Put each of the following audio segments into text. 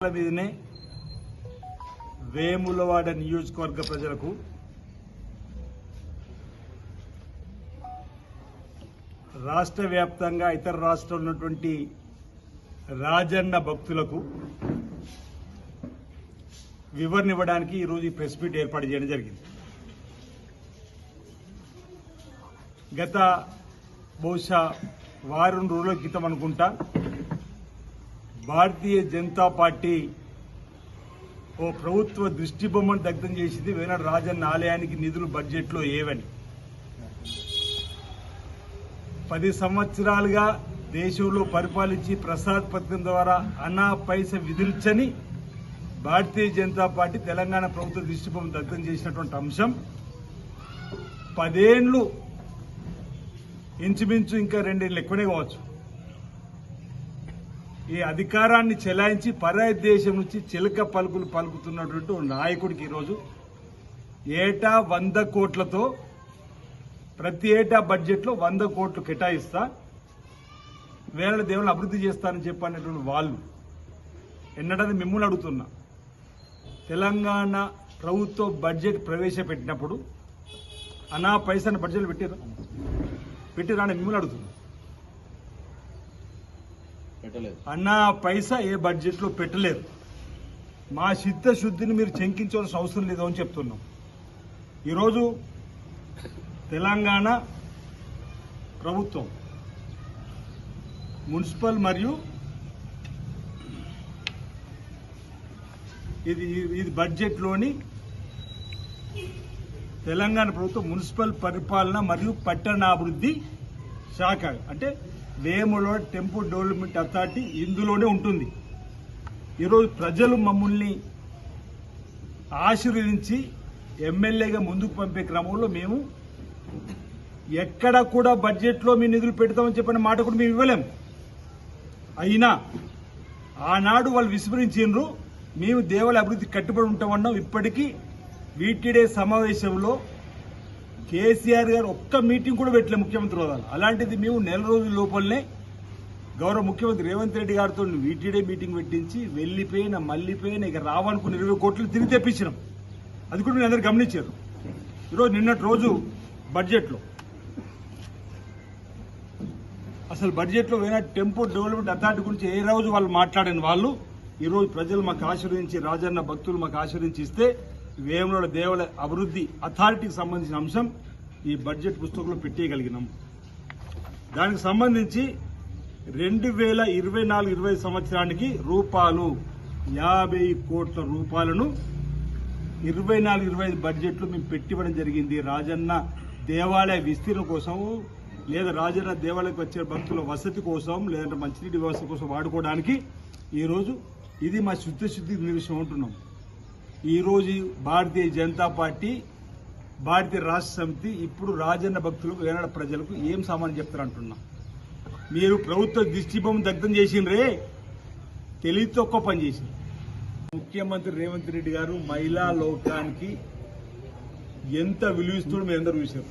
మీదనే వేములవాడ నియోజకవర్గ ప్రజలకు రాష్ట్ర వ్యాప్తంగా ఇతర రాష్ట్రంలో ఉన్నటువంటి రాజన్న భక్తులకు వివరణ ఇవ్వడానికి ఈరోజు ఈ ప్రెస్ మీట్ ఏర్పాటు చేయడం జరిగింది. గత బహుశా వారం రోజుల క్రితం అనుకుంటా భారతీయ జనతా పార్టీ ఓ ప్రభుత్వ దృష్టి బొమ్మను దగ్ధం చేసింది వేనాడు రాజన్న ఆలయానికి నిధులు బడ్జెట్లో ఏవని. పది సంవత్సరాలుగా దేశంలో పరిపాలించి ప్రసాద్ పథకం ద్వారా అనా పైస విధిల్చని భారతీయ జనతా పార్టీ తెలంగాణ ప్రభుత్వ దృష్టి దగ్ధం చేసినటువంటి అంశం. పదేండ్లు ఇంచుమించు ఇంకా రెండేళ్ళు ఎక్కువనే కావచ్చు. ఈ అధికారాన్ని చెలాయించి పరాయి దేశం నుంచి చిలక పలుకులు పలుకుతున్నటువంటి నాయకుడికి ఈరోజు ఏటా వంద కోట్లతో ప్రతి ఏటా బడ్జెట్లో వంద కోట్లు కేటాయిస్తా వేల దేవుళ్ళు అభివృద్ధి చేస్తానని చెప్పనేటువంటి వాళ్ళు. ఎన్నడని మిమ్మల్ని అడుగుతున్నా తెలంగాణ ప్రభుత్వ బడ్జెట్ ప్రవేశపెట్టినప్పుడు అనా పైసని బడ్జెట్ పెట్టారు పెట్టిరా అని మిమ్మల్ని అడుగుతున్నా. అన్న పైసా ఏ బడ్జెట్లో పెట్టలేదు. మా చిత్తశుద్ధిని మీరు చెంకించవలసిన అవసరం లేదు అని చెప్తున్నాం. ఈరోజు తెలంగాణ ప్రభుత్వం మున్సిపల్ మరియు ఇది ఇది బడ్జెట్లోని తెలంగాణ ప్రభుత్వం మున్సిపల్ పరిపాలన మరియు పట్టణాభివృద్ధి శాఖ. అంటే వేములో టెంపుల్ డెవలప్మెంట్ అథారిటీ ఇందులోనే ఉంటుంది. ఈరోజు ప్రజలు మమ్మల్ని ఆశీర్వదించి ఎమ్మెల్యేగా ముందుకు పంపే క్రమంలో మేము ఎక్కడ కూడా బడ్జెట్లో మీ నిధులు పెడతామని చెప్పిన మాట కూడా మేము ఇవ్వలేం. అయినా ఆనాడు వాళ్ళు విస్మరించిండ్రు మేము దేవాలయ అభివృద్ధి కట్టుబడి ఉంటామన్నాం. ఇప్పటికీ వీటిడే సమావేశంలో కేసీఆర్ గారు ఒక్క మీటింగ్ కూడా పెట్టలే ముఖ్యమంత్రి హోదాలో. అలాంటిది మేము నెల రోజుల లోపలనే గౌరవ ముఖ్యమంత్రి రేవంత్ రెడ్డి గారితో వీటిడే మీటింగ్ పెట్టించి వెళ్ళిపోయిన మళ్ళీపోయిన ఇక రావనుకున్న ఇరవై కోట్లు తిరిగి తెప్పించినాం. అది కూడా మీరు అందరు గమనించారు. ఈరోజు నిన్నటి రోజు బడ్జెట్లో. అసలు బడ్జెట్లో పోయిన టెంపో డెవలప్మెంట్ అథారిటీ గురించి ఏ రోజు వాళ్ళు మాట్లాడిన వాళ్ళు ఈరోజు ప్రజలు మాకు ఆశీర్వదించి రాజన్న భక్తులు మాకు ఆశీర్వదించి ఇస్తే వేముల దేవాలయ అభివృద్ధి అథారిటీకి సంబంధించిన అంశం ఈ బడ్జెట్ పుస్తకంలో పెట్టేయగలిగినాం. దానికి సంబంధించి రెండు వేల ఇరవై నాలుగు ఇరవై సంవత్సరానికి రూపాయలు యాభై కోట్ల రూపాయలను ఇరవై నాలుగు ఇరవై ఐదు బడ్జెట్లో మేము పెట్టివ్వడం జరిగింది. రాజన్న దేవాలయ విస్తీర్ణం కోసం లేదా రాజన్న దేవాలయకు వచ్చే భక్తుల వసతి కోసం లేదంటే మంచినీటి వ్యవస్థ కోసం వాడుకోవడానికి ఈరోజు ఇది మా శుద్ధ శుద్ధి నిమిషం ఉంటున్నాం ఈరోజు భారతీయ జనతా పార్టీ భారతీయ రాష్ట్ర సమితి ఇప్పుడు రాజన్న భక్తులకు వేనాడ ప్రజలకు ఏం సామాన్యం చెప్తారంటున్నా మీరు ప్రభుత్వ దిష్టిబొమ్మ దగ్ధం చేసిండ్రే తెలివితో ఒక్క పని చేసింది ముఖ్యమంత్రి రేవంత్ రెడ్డి గారు మహిళా లోకానికి ఎంత విలువిస్తుందో మేము అందరూ చూశారు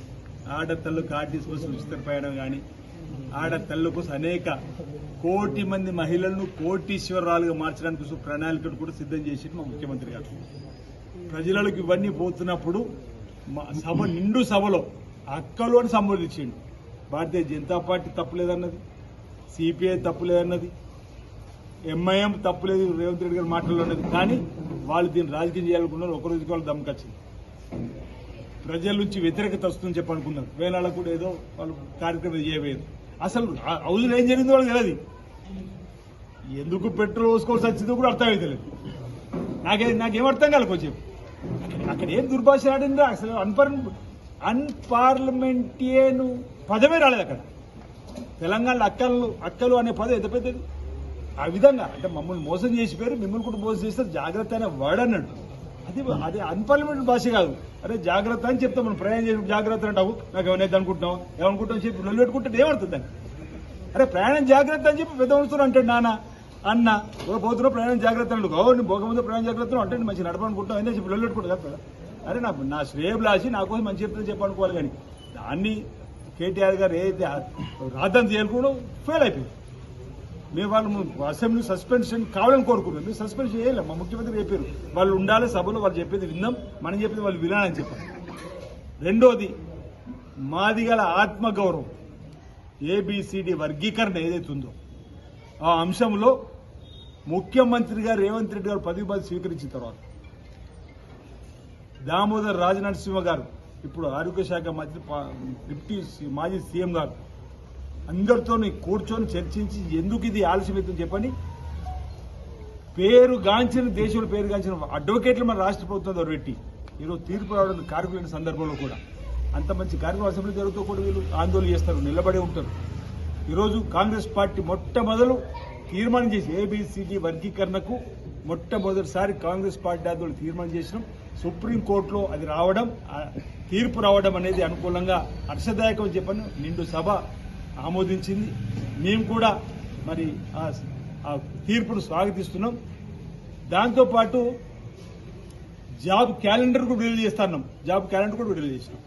ఆడతల్లు కార్టీస్ కోసం ఉచిత ప్రయాణం కానీ ఆడతల్లు కోసం అనేక కోటి మంది మహిళలను కోటీశ్వరాలుగా మార్చడానికి ప్రణాళికలు కూడా సిద్ధం చేసి మా ముఖ్యమంత్రి గారు. ప్రజలకు ఇవన్నీ పోతున్నప్పుడు మా సభ నిండు సభలో అక్కలు అని సంబోధించిండు. భారతీయ జనతా పార్టీ తప్పులేదన్నది సిపిఐ తప్పులేదన్నది ఎంఐఎం తప్పులేదు రేవంత్ రెడ్డి గారి మాటల్లో ఉన్నది. కానీ వాళ్ళు దీన్ని రాజకీయం చేయాలనుకున్నారు ఒక రోజుకి వాళ్ళు దమ్ముకొచ్చింది ప్రజల నుంచి వ్యతిరేకత వస్తుందని చెప్పనుకున్నారు వేలాళ్ళకు కూడా ఏదో వాళ్ళు కార్యక్రమం చేయలేదు అసలు ఆ ఏం జరిగిందో వాళ్ళకి తెలియదు ఎందుకు పెట్రోల్ పోసుకోవాల్సి వచ్చిందో కూడా అర్థం అర్థమైతలేదు నాకే నాకేం అర్థం కాదు కొంచెం. అక్కడ ఏం దుర్భాష ఆడిందో అసలు అన్పర్ అన్పార్లమెంటియన్ పదమే రాలేదు అక్కడ. తెలంగాణలో అక్కలు అక్కలు అనే పదం ఎంత పెద్దది? ఆ విధంగా అంటే మమ్మల్ని మోసం చేసిపోయారు మిమ్మల్ని కూడా మోసం చేస్తే జాగ్రత్త అనే వర్డ్ అన్నట్టు అది అది అన్పార్లమెంటరీ భాష కాదు. అరే జాగ్రత్త అని చెప్తాం మనం. ప్రయాణం చేసిన జాగ్రత్త అంటావు. నాకు ఏమైనా అనుకుంటున్నావు? ఏమనుకుంటావు చెప్పి నొల్లు పెట్టుకుంటే ఏమడుతుంది దాన్ని అరే ప్రయాణం జాగ్రత్త అని చెప్పి పెద్ద వస్తువులు అంటాడు నాన్న అన్న. ఓ ప్రయాణం జాగ్రత్త అంటాడు ఓ నేను పోకముందు ప్రయాణం జాగ్రత్త అంటే మంచి నడపనుకుంటావు అయినా చెప్పి నొల్లు పెట్టుకుంటా కదా అరే నా నా రాసి నా కోసం మంచి చెప్తే చెప్పనుకోవాలి కానీ దాన్ని కేటీఆర్ గారు ఏదైతే రాద్దాం చేయాలనుకోవడం ఫెయిల్ అయిపోయింది మేము వాళ్ళు అసెంబ్లీ సస్పెన్షన్ కావాలని కోరుకున్నాం. మేము సస్పెన్షన్ చేయలేం. మా ముఖ్యమంత్రి చెప్పారు. వాళ్ళు ఉండాలి సభలో వాళ్ళు చెప్పేది విందాం మనం చెప్పేది వాళ్ళు వినాలని చెప్పారు రెండోది మాది గల ఆత్మగౌరవం. ఏబిసిడి వర్గీకరణ ఏదైతే ఉందో ఆ అంశంలో ముఖ్యమంత్రి గారు రేవంత్ రెడ్డి గారు పదవి బాధ్యత స్వీకరించిన తర్వాత దామోదర్ రాజనరసింహ గారు ఇప్పుడు ఆరోగ్య శాఖ మంత్రి డిప్యూటీ మాజీ సీఎం గారు అందరితో కూర్చొని చర్చించి ఎందుకు ఇది ఆలస్యమైందని చెప్పని పేరు గాంచిన దేశంలో పేరు గాంచిన అడ్వకేట్లు మన రాష్ట్ర ప్రభుత్వం పెట్టి ఈరోజు తీర్పు రావడం కార్మికులైన సందర్భంలో కూడా. అంత మంచి కార్మికుల అసెంబ్లీ జరుగుతూ కూడా వీళ్ళు ఆందోళన చేస్తారు నిలబడి ఉంటారు. ఈరోజు కాంగ్రెస్ పార్టీ మొట్టమొదలు తీర్మానం చేసి ఏబిసిడి వర్గీకరణకు మొట్టమొదటిసారి కాంగ్రెస్ పార్టీ ఆందోళన తీర్మానం చేసినాం. సుప్రీంకోర్టులో అది రావడం తీర్పు రావడం అనేది అనుకూలంగా హర్షదాయకం చెప్పను. నిండు సభ ఆమోదించింది. మేము కూడా మరి ఆ- తీర్పును స్వాగతిస్తున్నాం. దాంతోపాటు జాబ్ క్యాలెండర్ కూడా విడుదల చేస్తున్నాం. జాబ్ క్యాలెండర్ కూడా విడుదల చేసినాం.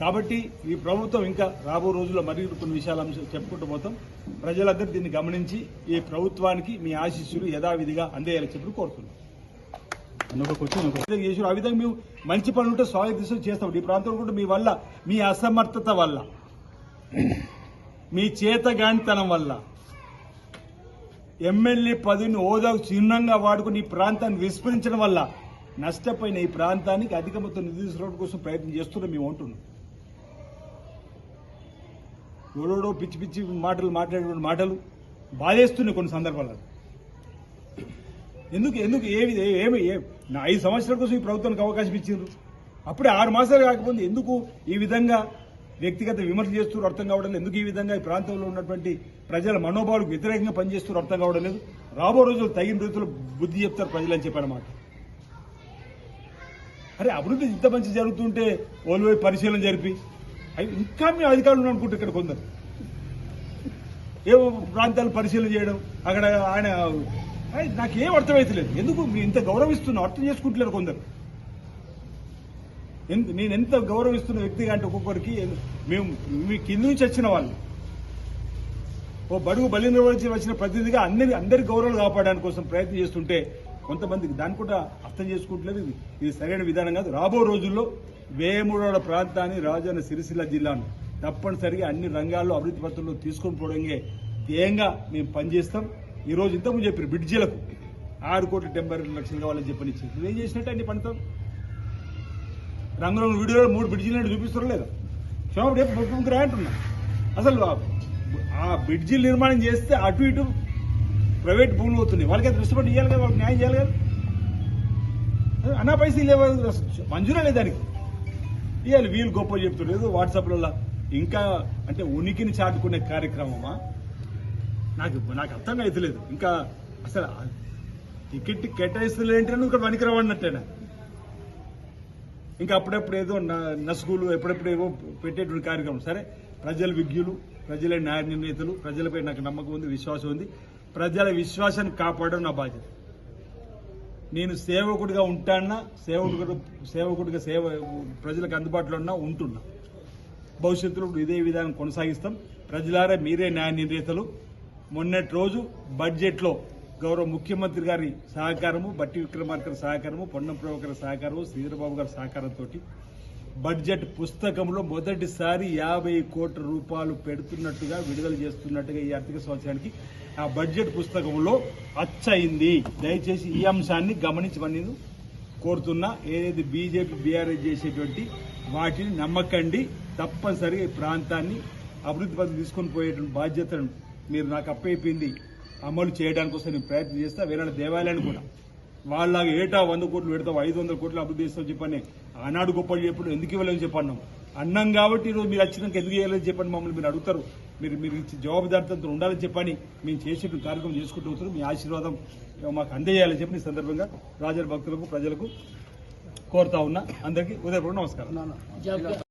కాబట్టి ఈ ప్రభుత్వం ఇంకా రాబో రోజుల్లో మరి కొన్ని విషయాలు చెప్పుకుంటూ పోతాం. ప్రజలందరూ దీన్ని గమనించి ఈ ప్రభుత్వానికి మీ ఆశీస్సులు యథావిధిగా అందేయాలని చెప్పి కోరుతున్నాం. చేసారు. ఆ విధంగా మేము మంచి పనులు ఉంటే స్వాగతిస్తూ చేస్తాం. ఈ ప్రాంతంలో కూడా మీ వల్ల మీ అసమర్థత వల్ల. మీ చేతగానితనం వల్ల. ఎమ్మెల్యే పదవిని హోదాకు చిహ్నంగా వాడుకుని ఈ ప్రాంతాన్ని విస్మరించడం వల్ల నష్టపోయిన ఈ ప్రాంతానికి అధిక మొత్తం నిధులు కోసం ప్రయత్నం చేస్తున్నాం మేము అంటున్నాం. ఎవరోడో పిచ్చి పిచ్చి మాటలు మాట్లాడే మాటలు బాధేస్తున్నాయి కొన్ని సందర్భాలలో. ఎందుకు ఎందుకు ఏమి ఏమి నా ఐదు సంవత్సరాల కోసం ఈ ప్రభుత్వానికి అవకాశం ఇచ్చిండ్రు. అప్పుడే ఆరు మాసాలు కాకపోతే ఎందుకు ఈ విధంగా వ్యక్తిగత విమర్శలు చేస్తూ అర్థం కావడం లేదు. ఎందుకు ఈ విధంగా ఈ ప్రాంతంలో ఉన్నటువంటి ప్రజల మనోభావాలకు వ్యతిరేకంగా పనిచేస్తూ అర్థం కావడం లేదు. రాబో రోజులు తగిన రీతిలో బుద్ధి చెప్తారు ప్రజలని చెప్పనమాట అరే అభివృద్ధి ఇంత మంచి జరుగుతుంటే ఓల్వై పరిశీలన జరిపి. అవి ఇంకా మీ అధికారులు అనుకుంటే ఇక్కడ కొందరు. ఏ ప్రాంతాలు పరిశీలన చేయడం అక్కడ ఆయన నాకేం అర్థమైతలేదు. ఎందుకు మీరు ఇంత గౌరవిస్తున్నా అర్థం చేసుకుంటలేరు కొందరు. నేను ఎంత గౌరవిస్తున్న వ్యక్తిగా అంటే ఒక్కొక్కరికి మేము మీ కింద నుంచి వచ్చిన వాళ్ళు. ఓ బడుగు బలి నిర్వహించి వచ్చిన ప్రతినిధిగా అందరి అందరి గౌరవాలు కాపాడడానికి కోసం ప్రయత్నం చేస్తుంటే కొంతమందికి దాన్ని కూడా అర్థం చేసుకుంటలేదు ఇది ఇది సరైన విధానం కాదు. రాబో రోజుల్లో వేముడోడ ప్రాంతాన్ని రాజన్న సిరిసిల్ల జిల్లాను తప్పనిసరిగా అన్ని రంగాల్లో అభివృద్ధి పత్రంలో తీసుకొని పోవడంగా ధ్యేయంగా మేము పనిచేస్తాం. ఈ రోజు ఇంతకుముందు చెప్పారు బ్రిడ్జిలకు ఆరు కోట్ల డెబ్బై రెండు లక్షలు కావాలని చెప్పని చెప్పి. ఏం చేసినట్టు అన్ని పనితో రంగురంగు వీడియోలో మూడు బ్రిడ్జిలు చూపిస్తారో లేదా. క్షమాపడి రేపు ముఖ్యమంత్రి అంటున్నా. అసలు ఆ- ఆ బ్రిడ్జిలు నిర్మాణం చేస్తే అటు ఇటు ప్రైవేట్ భూములు అవుతున్నాయి వాళ్ళకి అది ఇష్టపడి ఇవ్వాలి కదా వాళ్ళకి న్యాయం చేయాలి కదా? అన్నా పైసలు లేవు? మంజూరే లేదు దానికి. ఇవ్వాలి వీళ్ళు గొప్ప చెప్తున్నారు. వాట్సాప్లలో ఇంకా అంటే ఉనికిని చాటుకునే కార్యక్రమమా? నాకు నాకు అర్థం అవుతలేదు ఇంకా అసలు టికెట్ కేటాయిస్తులు ఏంటని ఇక్కడ పనికిరావన్నట్టేనా ఇంకా అప్పుడప్పుడు ఏదో న- నసుగులు ఎప్పుడెప్పుడు ఏవో పెట్టేటువంటి కార్యక్రమం. సరే ప్రజల విజ్ఞులు ప్రజల న్యాయ నిర్ణేతలు ప్రజలపై నాకు నమ్మకం ఉంది విశ్వాసం ఉంది. ప్రజల విశ్వాసాన్ని కాపాడడం నా బాధ్యత. నేను సేవకుడిగా ఉంటానా సేవకుడు సేవకుడిగా సేవ ప్రజలకు అందుబాటులో ఉన్నా ఉంటున్నా. భవిష్యత్తులో ఇదే విధానం కొనసాగిస్తాం. ప్రజలారా మీరే న్యాయ నిర్ణేతలు. మొన్నటి రోజు బడ్జెట్లో గౌరవ ముఖ్యమంత్రి గారి సహకారము బట్టి విక్రమార్కర్ సహకారము పొన్నం ప్రభాకర్ సహకారము శ్రీధరబాబు గారి సహకారంతో బడ్జెట్ పుస్తకంలో మొదటిసారి యాభై కోట్ల రూపాయలు పెడుతున్నట్టుగా విడుదల చేస్తున్నట్టుగా ఈ ఆర్థిక సంవత్సరానికి ఆ బడ్జెట్ పుస్తకంలో అచ్చయింది. దయచేసి ఈ అంశాన్ని గమనించమని కోరుతున్నా. ఏదైతే బీజేపీ బీఆర్ఎస్ చేసేటువంటి వాటిని నమ్మకండి. తప్పనిసరిగా ఈ ప్రాంతాన్ని అభివృద్ధి పథకం తీసుకొని పోయేటువంటి బాధ్యతను మీరు నాకు అప్పైపోయింది అమలు చేయడానికి వస్తే నేను ప్రయత్నం చేస్తా వేరే దేవాలయాన్ని కూడా. వాళ్ళలాగా ఏటా వంద కోట్లు పెడతావు ఐదు వందల కోట్లు అభివృద్ధి చేస్తావు చెప్పని ఆనాడు గొప్పలు చెప్పడం ఎందుకు ఇవ్వలేని చెప్పన్నాం. అన్నం కాబట్టి ఈరోజు మీరు వచ్చినాక ఎందుకు ఇవ్వలేని చెప్పండి మమ్మల్ని మీరు అడుగుతారు. మీరు మీరు ఇచ్చే జవాబుదారితనంతో ఉండాలని చెప్పని మేము చేసేటువంటి కార్యక్రమం చేసుకుంటూ వస్తారు మీ ఆశీర్వాదం మాకు అందజేయాలని చెప్పి ఈ సందర్భంగా రాజర భక్తులకు ప్రజలకు కోరుతా ఉన్నా. అందరికీ ఉదయపూర్వ నమస్కారం.